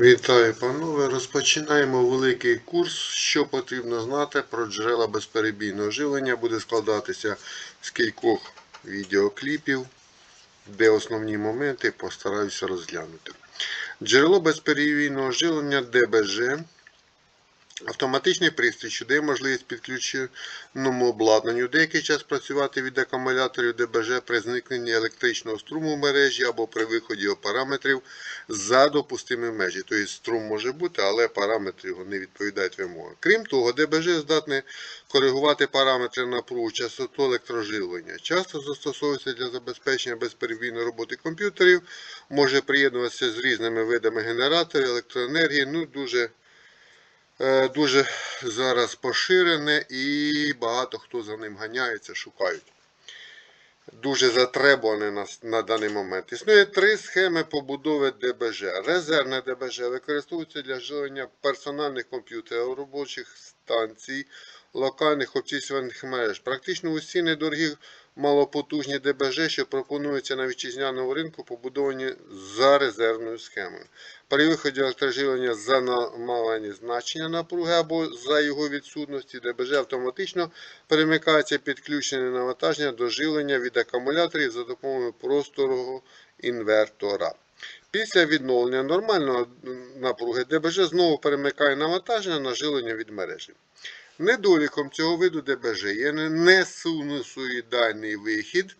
Вітаю, панове! Розпочинаємо великий курс, що потрібно знати про джерела безперебійного живлення. Буде складатися з кількох відеокліпів, де основні моменти постараюся розглянути. Джерело безперебійного живлення ДБЖ. Автоматичний пристрій, що дає можливість підключеному обладнанню деякий час працювати від акумуляторів ДБЖ при зникненні електричного струму в мережі або при виході його параметрів за допустимі межі. Тобто струм може бути, але параметри його не відповідають вимогам. Крім того, ДБЖ здатне коригувати параметри напругу частоту електроживлення. Часто застосовується для забезпечення безперебійної роботи комп'ютерів, може приєднуватися з різними видами генераторів, електроенергії. Ну, дуже дуже зараз поширене і багато хто за ним ганяється, шукають. Дуже затребуване на, на даний момент. Існує три схеми побудови ДБЖ. Резервне ДБЖ використовується для живлення персональних комп'ютерів, робочих станцій, локальних обчислювальних мереж. Практично усі недорогі малопотужні ДБЖ, що пропонуються на вітчизняному ринку, побудовані за резервною схемою. При виході електроживлення за намалені значення напруги або за його відсутності ДБЖ автоматично перемикається підключене навантаження до живлення від акумуляторів за допомогою просторого інвертора. Після відновлення нормального напруги ДБЖ знову перемикає навантаження на живлення від мережі. Недоліком цього виду ДБЖ є несинусоїдальний вихід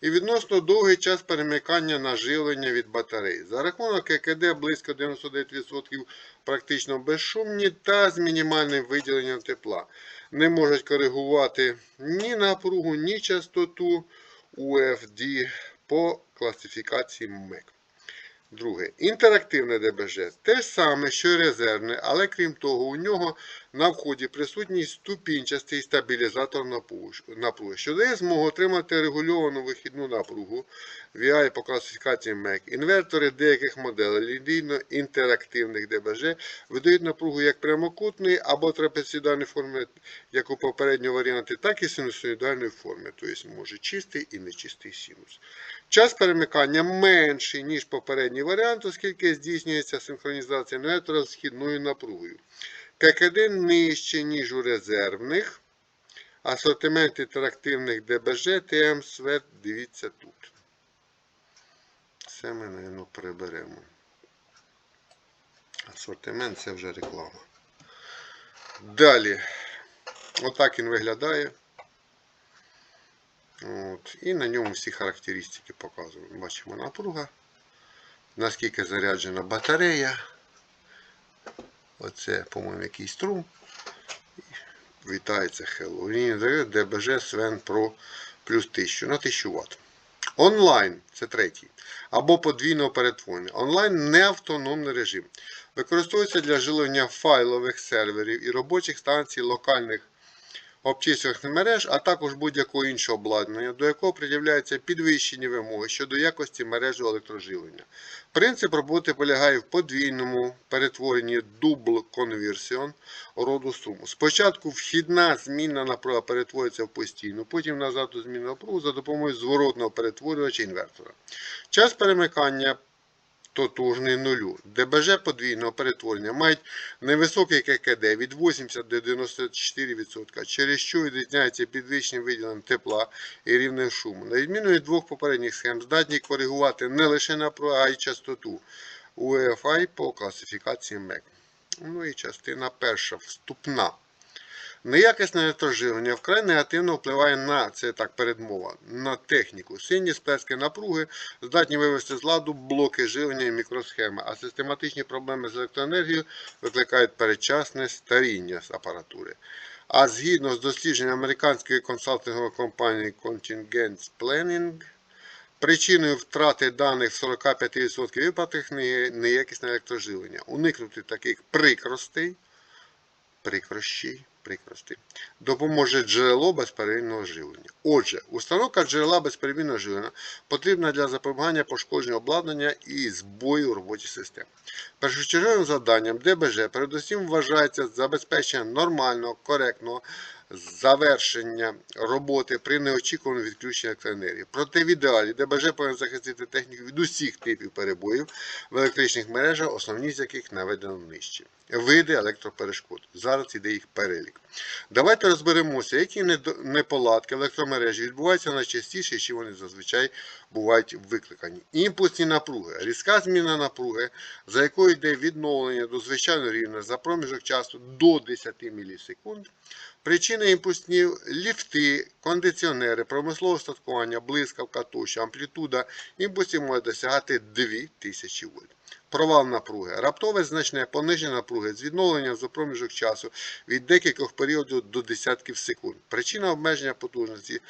і відносно довгий час перемикання на живлення від батареї. За рахунок ККД близько 99% практично безшумні та з мінімальним виділенням тепла. Не можуть коригувати ні напругу, ні частоту UFD по класифікації МЕК. Друге. Інтерактивне ДБЖ. Те ж саме, що й резервне, але крім того, у нього на вході присутній ступінчастий стабілізатор напруги, що дає змогу отримати регульовану вихідну напругу VI по класифікації MEC. Інвертори деяких моделей лінійно-інтерактивних ДБЖ видають напругу як прямокутної або трапеціональної форми, як у попередньому варіанті, так і синусоїдальної форми, тобто може чистий і нечистий синус. Час перемикання менший, ніж попередній варіант, оскільки здійснюється синхронізація інвертора з східною напругою. ККД нижче, ніж у резервних. Асортимент інтерактивних ДБЖ ТМ-СВЕТ дивіться тут. Це ми, мабуть, приберемо. Асортимент це вже реклама. Далі. Отак він виглядає. От. І на ньому всі характеристики показуємо. Бачимо напруга, наскільки заряджена батарея. Оце, по-моєму, якийсь трум. Вітається Hello. ДБЖ Sven Pro плюс 1000 на 1000 Вт. Онлайн це третій. Або подвійного перетворення. Онлайн не автономний режим. Використовується для жилення файлових серверів і робочих станцій локальних обчислювальних мереж, а також будь-якого іншого обладнання, до якого пред'являються підвищені вимоги щодо якості мережі електроживлення. Принцип роботи полягає в подвійному перетворенні Double Conversion роду струму. Спочатку вхідна змінна напруга перетворюється в постійну, потім назад у змінну напругу за допомогою зворотного перетворювача інвертора. Час перемикання тотужний нулю. ДБЖ подвійного перетворення мають невисокий ККД від 80 до 94%, через що відрізняється підвищеним виділенням тепла і рівнем шуму. На відміну від двох попередніх схем, здатні коригувати не лише напругу, а й частоту UEFI по класифікації МЕК. Ну і частина перша вступна. Неякісне електроживлення вкрай негативно впливає на це так передмова, на техніку. Сильні сплески напруги здатні вивести з ладу блоки живлення і мікросхеми, а систематичні проблеми з електроенергією викликають передчасне старіння з апаратури. А згідно з дослідженням американської консалтингової компанії Contingent Planning, причиною втрати даних в 45% випадків є неякісне електроживлення. Уникнути таких прикростей, прикрощей, прикрості, допоможе джерело безперервного живлення. Отже, установка джерела безперервного живлення потрібна для запобігання пошкодження обладнання і збою в роботі систем. Першочерговим завданням ДБЖ передусім вважається забезпечення нормального, коректного завершення роботи при неочікуваному відключенні електроенергії. Проте в ідеалі ДБЖ повинен захистити техніку від усіх типів перебоїв в електричних мережах, основні з яких наведено нижче. Види електроперешкод. Зараз іде їх перелік. Давайте розберемося, які неполадки електромережі відбуваються найчастіше, чи вони зазвичай бувають викликані. Імпульсні напруги, різка зміна напруги, за якою йде відновлення до звичайного рівня за проміжок часу до 10 мілісекунд. Причини імпульсні ліфти, кондиціонери, промислове статкування, блискавка тощо, амплітуда імпульсів може досягати 2000 вольт. Провал напруги. Раптове значне пониження напруги з відновленням за проміжок часу від декількох періодів до десятків секунд. Причина обмеження потужності.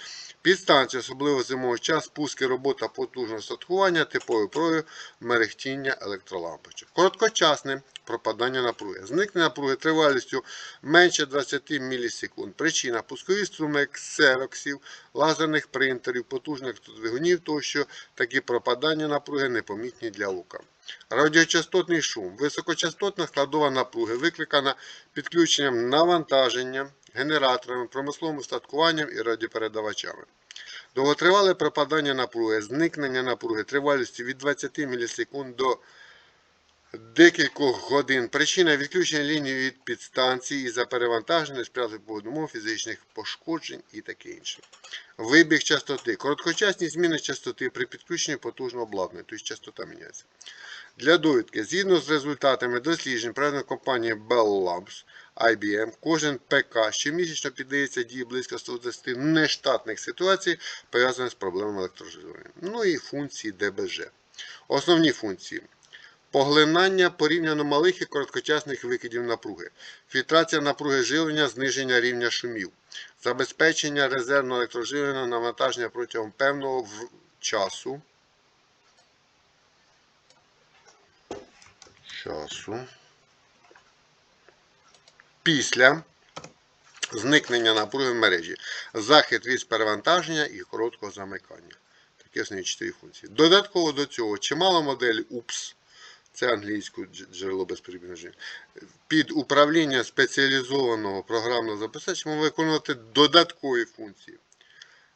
Підстанція, особливо зимовий час, спуски, робота потужного статкування, типовий прояв, мерехтіння електролампочок. Короткочасне пропадання напруги. Зникнення напруги тривалістю менше 20 мілісекунд. Причина пускові струми ксероксів, лазерних принтерів, потужних двигунів тощо такі пропадання напруги непомітні для ока. Радіочастотний шум. Високочастотна складова напруги викликана підключенням навантаження, генераторами, промисловим устаткуванням і радіопередавачами. Довготривале пропадання напруги, зникнення напруги тривалістю від 20 мілісекунд до декількох годин. Причина відключення лінії від підстанції із-за перевантаження, спрятати умов фізичних пошкоджень і таке інше. Вибіг частоти. Короткочасні зміни частоти при підключенні потужного обладнання, тобто частота міняється. Для довідки, згідно з результатами досліджень проведених компанією Bell Labs, IBM, кожен ПК щомісячно піддається дії близько 120 нештатних ситуацій, пов'язаних з проблемами електроживлення. Ну і функції ДБЖ. Основні функції. Поглинання порівняно малих і короткочасних викидів напруги, фільтрація напруги живлення, зниження рівня шумів, забезпечення резервного електроживлення навантаження протягом певного часу. Часу. Після зникнення напруги в мережі, захист від перевантаження і короткого замикання. Такі основні чотири функції. Додатково до цього чимало модель UPS, це англійською дж- джерело безперебійного під управління спеціалізованого програмного забезпечення може виконувати додаткові функції.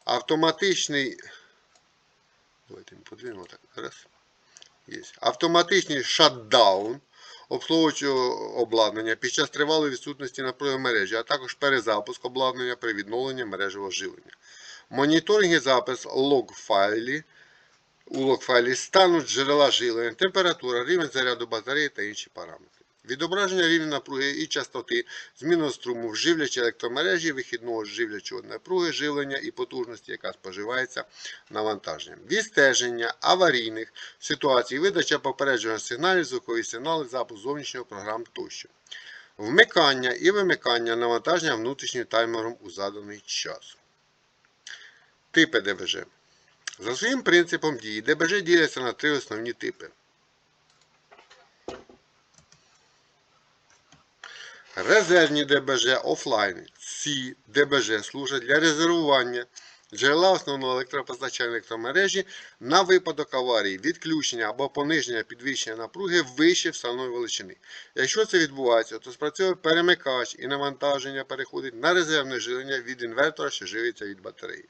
Автоматичний. Давайте ми подвинемо так. Раз. Є. Автоматичний шатдаун обслуговуючого обладнання під час тривалої відсутності напруги мережі, а також перезапуск обладнання при відновленні мережевого живлення. Моніторинг і запис лог-файлі у лог-файлі стану джерела живлення, температура, рівень заряду батареї та інші параметри. Відображення рівня напруги і частоти, зміну струму в живлячій електромережі, вихідного живлячого напруги живлення і потужності, яка споживається навантаженням. Відстеження аварійних ситуацій, видача попередження сигналів, звукові сигнали, запуск зовнішнього програм тощо. Вмикання і вимикання навантаження внутрішнім таймером у заданий час. Типи ДБЖ. За своїм принципом дії ДБЖ діляться на три основні типи. Резервні ДБЖ офлайн. Ці ДБЖ служать для резервування джерела основного електропостачання електромережі на випадок аварії, відключення або пониження підвищення напруги вище встановленої величини. Якщо це відбувається, то спрацьовує перемикач і навантаження переходить на резервне живлення від інвертора, що живиться від батареї.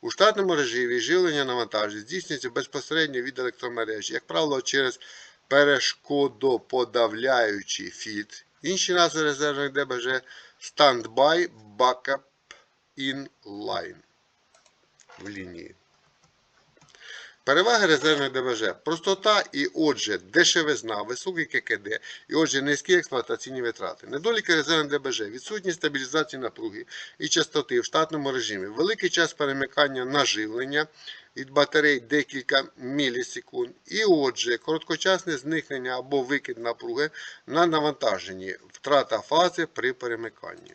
У штатному режимі живлення навантажень здійснюється безпосередньо від електромережі, як правило, через перешкодоподавляючий фільтр. Інші назви резервних ДБЖ Standby Backup Inline в лінії. Переваги резервних ДБЖ. Простота і отже дешевизна, високий ККД і отже низькі експлуатаційні витрати. Недоліки резервних ДБЖ, відсутність стабілізації напруги і частоти в штатному режимі, великий час перемикання на живлення від батарей декілька мілісекунд. І отже, короткочасне зникнення або викид напруги на навантаженні, втрата фази при перемиканні.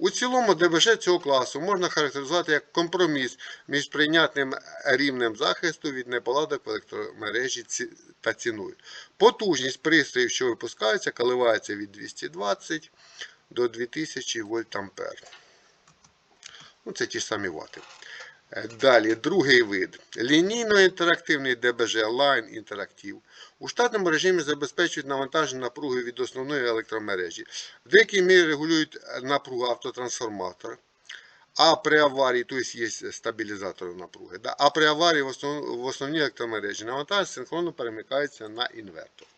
У цілому ДБЖ цього класу можна характеризувати як компроміс між прийнятним рівнем захисту від неполадок в електромережі та ціною. Потужність пристроїв, що випускаються, коливається від 220 до 2000 вольт ампер. Ну, це ті ж самі вати. Е, Далі, другий вид. Лінійно-інтерактивний ДБЖ Line Interactive. У штатному режимі забезпечують навантаження напруги від основної електромережі. В деякій мірі регулюють напругу автотрансформатора. А при аварії, тобто є стабілізатор напруги. Да? А при аварії в основній електромережі навантаження синхронно перемикається на інвертор.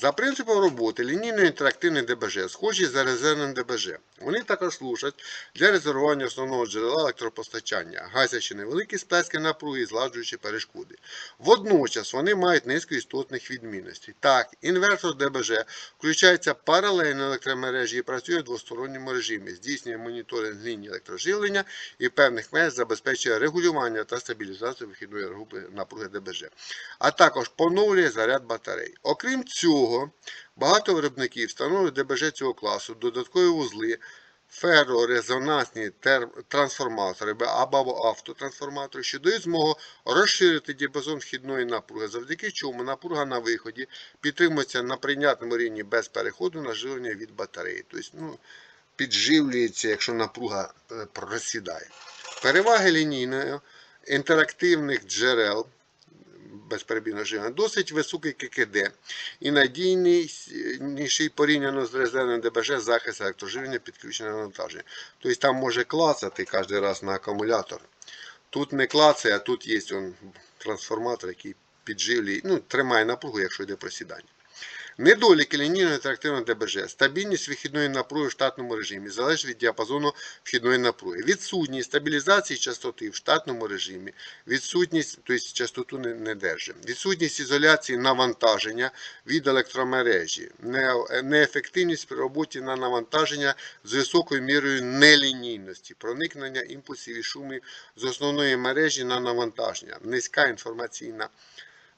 За принципом роботи лінійно-інтерактивний ДБЖ схожі за резервним ДБЖ. Вони також служать для резервування основного джерела електропостачання, гасячи невеликі сплески напруги і зладжуючи перешкоди. Водночас вони мають низку істотних відмінностей. Так, інвертор ДБЖ включається паралельно електромережі і працює в двосторонньому режимі, здійснює моніторинг лінії електроживлення і певних меж забезпечує регулювання та стабілізацію вихідної групи напруги ДБЖ, а також поновлює заряд батарей. Окрім цього, багато виробників встановлюють ДБЖ цього класу, додаткові вузли, феррорезонансні трансформатори або автотрансформатори, що дають змогу розширити діапазон вхідної напруги, завдяки чому напруга на виході підтримується на прийнятному рівні без переходу на живлення від батареї. Тобто, ну, підживлюється, якщо напруга е, просідає. Переваги лінійної інтерактивних джерел безперебійного живлення досить високий ККД і надійніший порівняно з резервним ДБЖ захист електроживлення підключення навантаження. Тобто там може клацати кожен раз на акумулятор. Тут не клацає, а тут є он, трансформатор, який підживлює, ну, тримає напругу, якщо йде просідання. Недоліки лінійного інтерактивного ДБЖ. Стабільність вихідної напруги в штатному режимі залежить від діапазону вхідної напруги. Відсутність стабілізації частоти в штатному режимі. Відсутність, тобто частоту не, не держить. Відсутність ізоляції навантаження від електромережі. Не- Неефективність при роботі на навантаження з високою мірою нелінійності. Проникнення імпульсів і шумів з основної мережі на навантаження. Низька інформаційна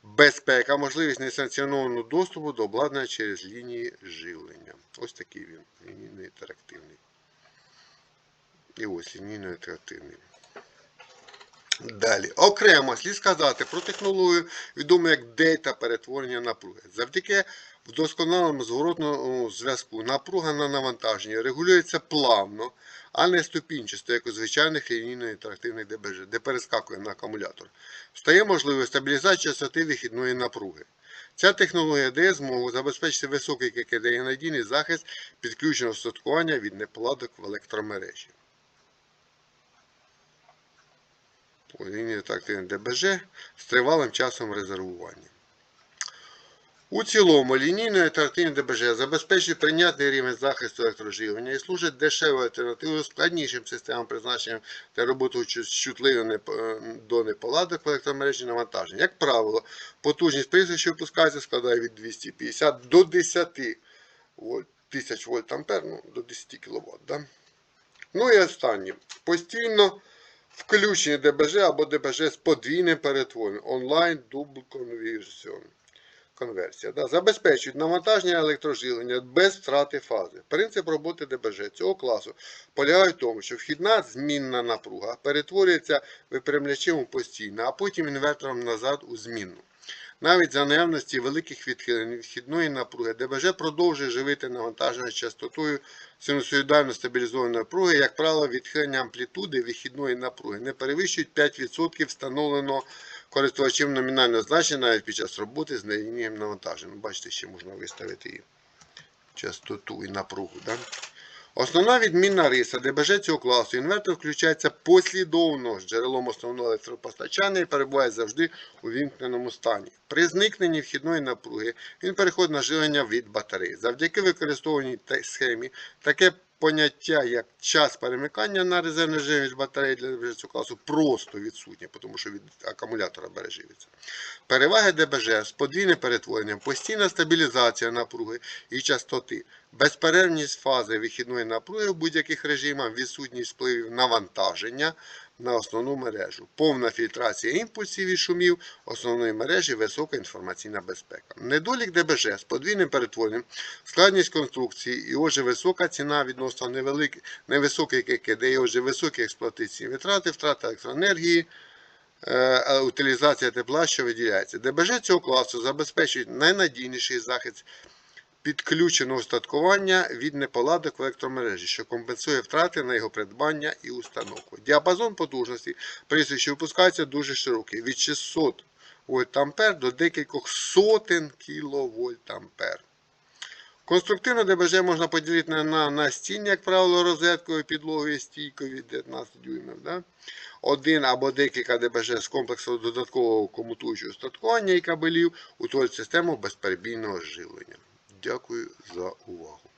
безпека, можливість несанкціонованого доступу до обладнання через лінії живлення. Ось такий він, лінійно інтерактивний. І ось лінійно інтерактивний. Далі. Окремо слід сказати про технологію, відому як дейта перетворення напруги. Завдяки вдосконаленому зворотному зв'язку напруга на навантаженні регулюється плавно, а не ступінчасто, як у звичайних лінійно-інтерактивних ДБЖ, де перескакує на акумулятор. Стає можливою стабілізація частоти вихідної напруги. Ця технологія дає змогу забезпечити високий ККД і надійний захист підключеного устаткування від неполадок в електромережі. По лінії тактильне ДБЖ з тривалим часом резервування. У цілому лінійне інтерактивне ДБЖ забезпечує прийнятний рівень захисту електроживлення і служить дешевою альтернативою складнішим системам призначенням для роботи чу- чутливим е, до неполадок в електромережі навантаження. Як правило, потужність приладу, що випускається, складає від 250 до 10 вольт, тисяч вольт ампер, ну, до 10 кВт. Да? Ну і останнє. Постійно включення ДБЖ або ДБЖ з подвійним перетворенням. Онлайн дубл Конверсія. Да, забезпечують навантаження електрожилення без втрати фази. Принцип роботи ДБЖ цього класу полягає в тому, що вхідна змінна напруга перетворюється випрямлячем у постійно, а потім інвертором назад у змінну. Навіть за наявності великих відхилень від вхідної напруги ДБЖ продовжує живити навантаження частотою синусоїдально стабілізованої напруги, як правило, відхилення амплітуди вихідної напруги не перевищують 5% встановленого користувачем номінального значення навіть під час роботи з нелінійним навантаженням. Бачите, ще можна виставити і частоту і напругу. Да? Основна відмінна риса ДБЖ цього класу. Інвертор включається послідовно з джерелом основного електропостачання і перебуває завжди у вімкненому стані. При зникненні вхідної напруги він переходить на живлення від батареї. Завдяки використовуваній схемі таке поняття, як час перемикання на резервний живлення від батареї для ДБЖ цього класу просто відсутнє, тому що від акумулятора бере живиться. Переваги ДБЖ з подвійним перетворенням, постійна стабілізація напруги і частоти, безперервність фази вихідної напруги в будь-яких режимах, відсутність впливів навантаження на основну мережу, повна фільтрація імпульсів і шумів основної мережі, висока інформаційна безпека. Недолік ДБЖ з подвійним перетворенням, складність конструкції і отже висока ціна відносно невелик- невисокий ККД, і отже високі експлуатаційні витрати, втрата електроенергії, е, утилізація тепла, що виділяється. ДБЖ цього класу забезпечують найнадійніший захист підключеного устаткування від неполадок в електромережі, що компенсує втрати на його придбання і установку. Діапазон потужності пристрій, що випускається дуже широкий від 600 вольт-ампер до декількох сотень кіловольт-ампер. Конструктивно ДБЖ можна поділити на, на настіння, як правило, розеткою, підлогою стійкою 19 дюймів. Да? Один або декілька ДБЖ з комплексу додаткового комутуючого устаткування і кабелів утворюють систему безперебійного живлення. Дякую за увагу.